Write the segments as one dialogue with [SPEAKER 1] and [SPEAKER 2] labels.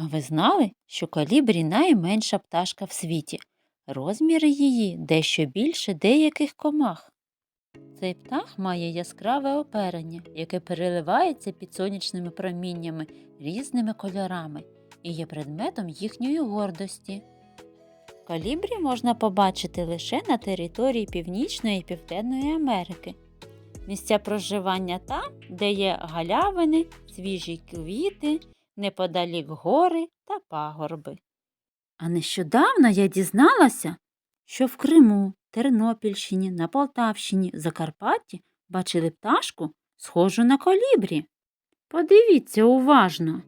[SPEAKER 1] А ви знали, що калібрі найменша пташка в світі? Розміри її дещо більше деяких комах. Цей птах має яскраве оперення, яке переливається під сонячними проміннями різними кольорами і є предметом їхньої гордості. Калібрі можна побачити лише на території Північної і Південної Америки. Місця проживання там, де є галявини, свіжі квіти, неподалік гори та пагорби. А нещодавно я дізналася, що в Криму, Тернопільщині, на Полтавщині, Закарпатті бачили пташку, схожу на колібрі. Подивіться уважно.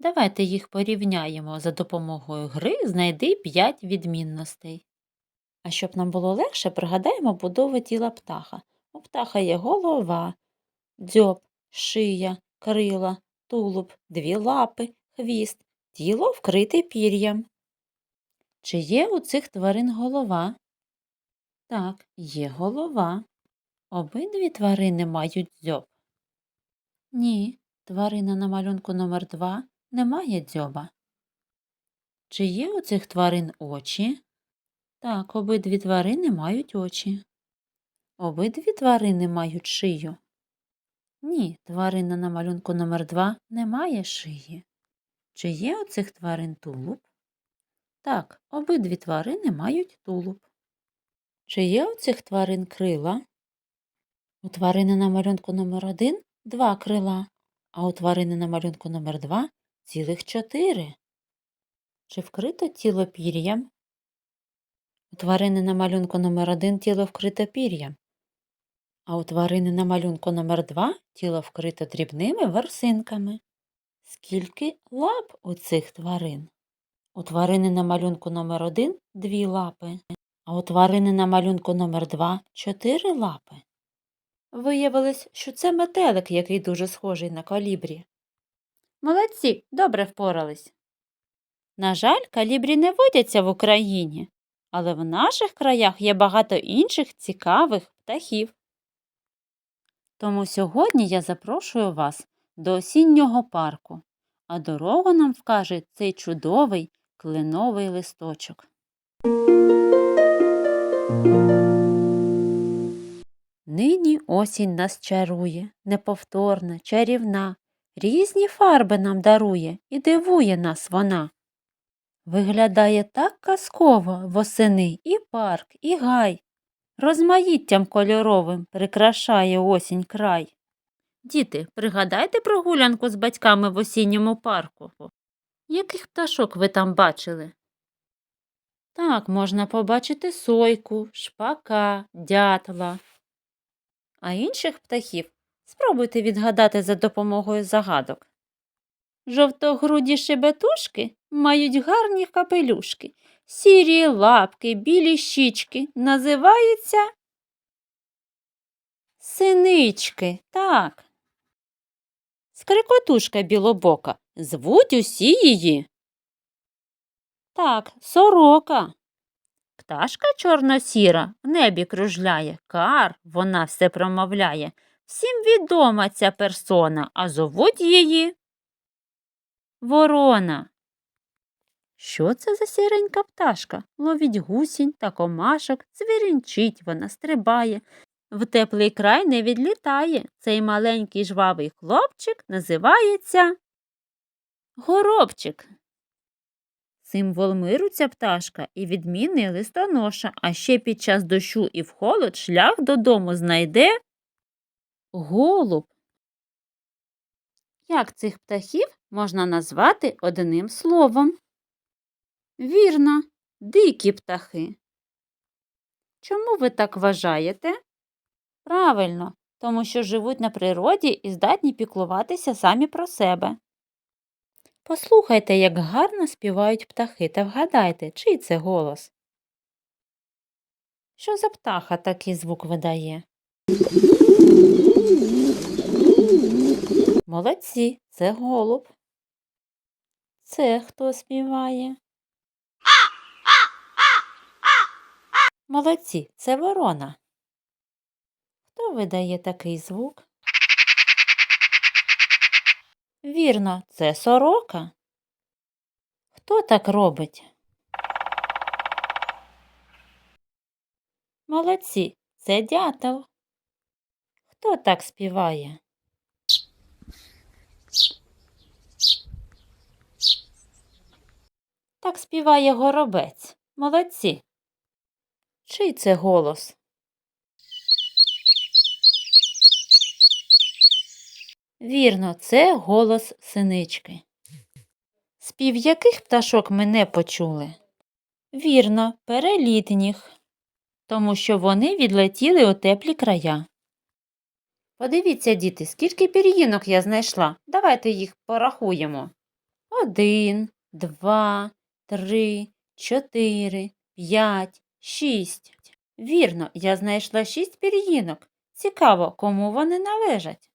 [SPEAKER 1] Давайте їх порівняємо за допомогою гри знайди 5 відмінностей. А щоб нам було легше, пригадаємо будови тіла птаха. Птаха є голова, дзьоб, шия, крила, тулуб, дві лапи, хвіст, тіло вкрите пір'ям. Чи є у цих тварин голова? Так, є голова. Обидві тварини мають дзьоб. Ні, тварина на малюнку номер 2 не має дзьоба. Чи є у цих тварин очі? Так, обидві тварини мають очі. Обидві тварини мають шию. Ні, тварина на малюнку номер 2 не має шиї. Чи є у цих тварин тулуб? Так, обидві тварини мають тулуб. Чи є у цих тварин крила? У тварини на малюнку номер 1 два крила, а у тварини на малюнку номер 2 цілих чотири. Чи вкрито тіло пір'ям? У тварини на малюнку номер 1 тіло вкрито пір'ям, а у тварини на малюнку номер 2 тіло вкрито дрібними ворсинками. Скільки лап у цих тварин? У тварини на малюнку номер 1 дві лапи, а у тварини на малюнку номер 2 чотири лапи. Виявилось, що це метелик, який дуже схожий на калібрі. Молодці, добре впорались. На жаль, калібрі не водяться в Україні, але в наших краях є багато інших цікавих птахів. Тому сьогодні я запрошую вас до осіннього парку, а дорогу нам вкаже цей чудовий кленовий листочок. Нині осінь нас чарує, неповторна, чарівна, різні фарби нам дарує і дивує нас вона. Виглядає так казково восени і парк, і гай. Розмаїттям кольоровим прикрашає осінь край. Діти, пригадайте прогулянку з батьками в осінньому парку. Яких пташок ви там бачили? Так, можна побачити сойку, шпака, дятла. А інших птахів спробуйте відгадати за допомогою загадок. Жовтогруді шебетушки мають гарні капелюшки, сірі лапки, білі щічки називаються синички, так. Скрикотушка білобока. Звуть усі її. Так, сорока. Пташка чорно-сіра в небі кружляє, кар, вона все промовляє. Всім відома ця персона, а зовуть її Ворона. Що це за сіренька пташка? Ловить гусінь та комашок, звірінчить вона стрибає. В теплий край не відлітає. Цей маленький жвавий хлопчик називається Горобчик. Символ миру ця пташка і відмінний листоноша, а ще під час дощу і в холод шлях додому знайде голуб. Як цих птахів можна назвати одним словом? Вірно, дикі птахи. Чому ви так вважаєте? Правильно, тому що живуть на природі і здатні піклуватися самі про себе. Послухайте, як гарно співають птахи, та вгадайте, чий це голос. Що за птаха такий звук видає? Молодці, це голуб. Це хто співає? Молодці, це ворона. Хто видає такий звук? Вірно, це сорока. Хто так робить? Молодці, це дятел. Хто так співає? Так співає горобець. Молодці. Чий це голос? Вірно, це голос синички. Спів яких пташок ми не почули? Вірно, перелітніх, тому що вони відлетіли у теплі края. Подивіться, діти, скільки пір'їнок я знайшла. Давайте їх порахуємо. Один, два, три, чотири, п'ять, шість. Вірно, я знайшла шість пір'їнок. Цікаво, кому вони належать.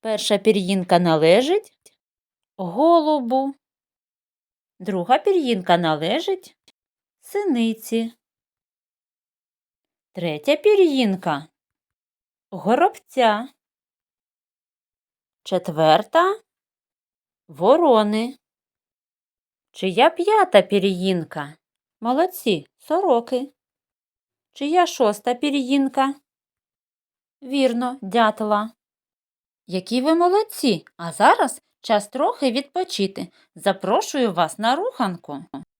[SPEAKER 1] Перша пір'їнка належить голубу. Друга пір'їнка належить синиці. Третя пір'їнка горобця. Четверта ворони. Чия п'ята пір'їнка? Молодці, сороки. Чия шоста пір'їнка? Вірно, дятла. Які ви молодці! А зараз час трохи відпочити. Запрошую вас на руханку.